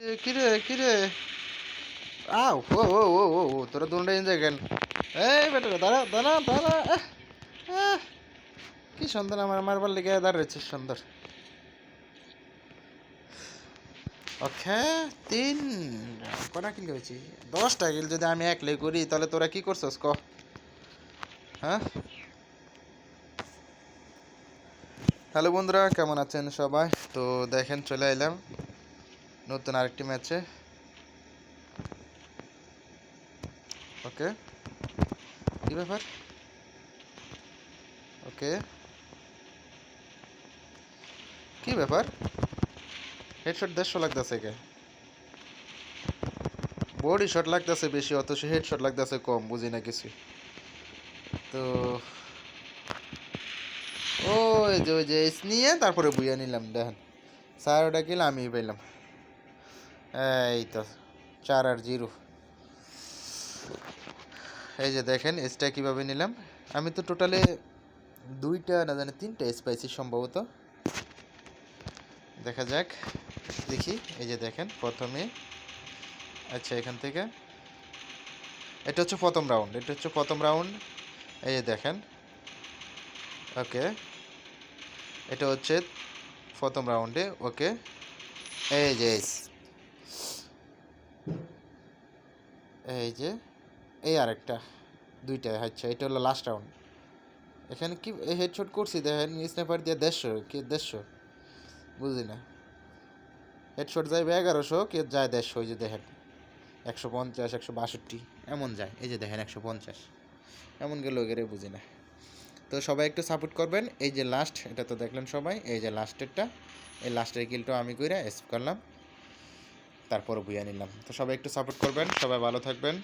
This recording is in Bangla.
কিরে কিরে আও, ও ও ও ও ও, তোরা দুটো এনজয় কেন এই বেটা দাঁড়া দাঁড়া দাঁড়া কি সুন্দর আমার মারবার লেগে দাঁড়িয়েছে সুন্দর ওকে, তিন, কটা কিল হয়েছি? দশটা কিল যদি আমি একলে করি, তাহলে তোরা কি করছস, ক? হ্যাঁ? হ্যালো বন্ধুরা, কেমন আছেন সবাই? তো দেখেন, চলে এলাম। নতুন আরেকটি ম্যাচে। ওকে। কি ব্যাপার? ওকে। কি ব্যাপার? হেডশট দেড়শো লাগতেছে কে বডি শট লাগতেছে বেশি, অথচ হেডশট লাগতেছে কম, বুঝি না কিছু। তো ওই যে ওই যে নিয়ে তারপরে বুইয়া নিলাম, দেখেন। স্যার ওটা কিল আমি পেলাম এই তো, চার আর জিরো। এই যে দেখেন, এসটা কীভাবে নিলাম? আমি তো টোটালে দুইটা না জানি, তিনটা স্পাইসি সম্ভবত। দেখা যাক, দেখি। এই যে দেখেন, প্রথমে আচ্ছা এখান থেকে। এটা হচ্ছে প্রথম রাউন্ড এটা হচ্ছে প্রথম রাউন্ড এই যে দেখেন, ওকে। এটা হচ্ছে প্রথম রাউন্ডে ওকে। এই যে। এই যে, এই আরেকটা, দুইটা আচ্ছা এটা হলো লাস্ট রাউন্ড এখানে কি হেডশট করছি? দেখেন স্ন্যাপার দিয়ে দেড়শো, কে দেড়শো? বুঝি না। হেডশট যাইবে এগারোশো, কে যায় দেড়শো ওই যে দেখেন। একশো পঞ্চাশ, একশো বাষট্টি, এমন যায়। এই যে দেখেন, একশো পঞ্চাশ। এমন গেলে ওগেরে বুঝি না। তো সবাই একটু সাপোর্ট করবেন। এই যে লাস্ট এটা তো দেখলেন সবাই, এই যে লাস্টেরটা এই লাস্টের কিলটা আমি কইরা এসেপ করলাম। তারপর বুয়া নিলাম। তো সবাই একটু সাপোর্ট করবেন সবাই ভালো থাকবেন।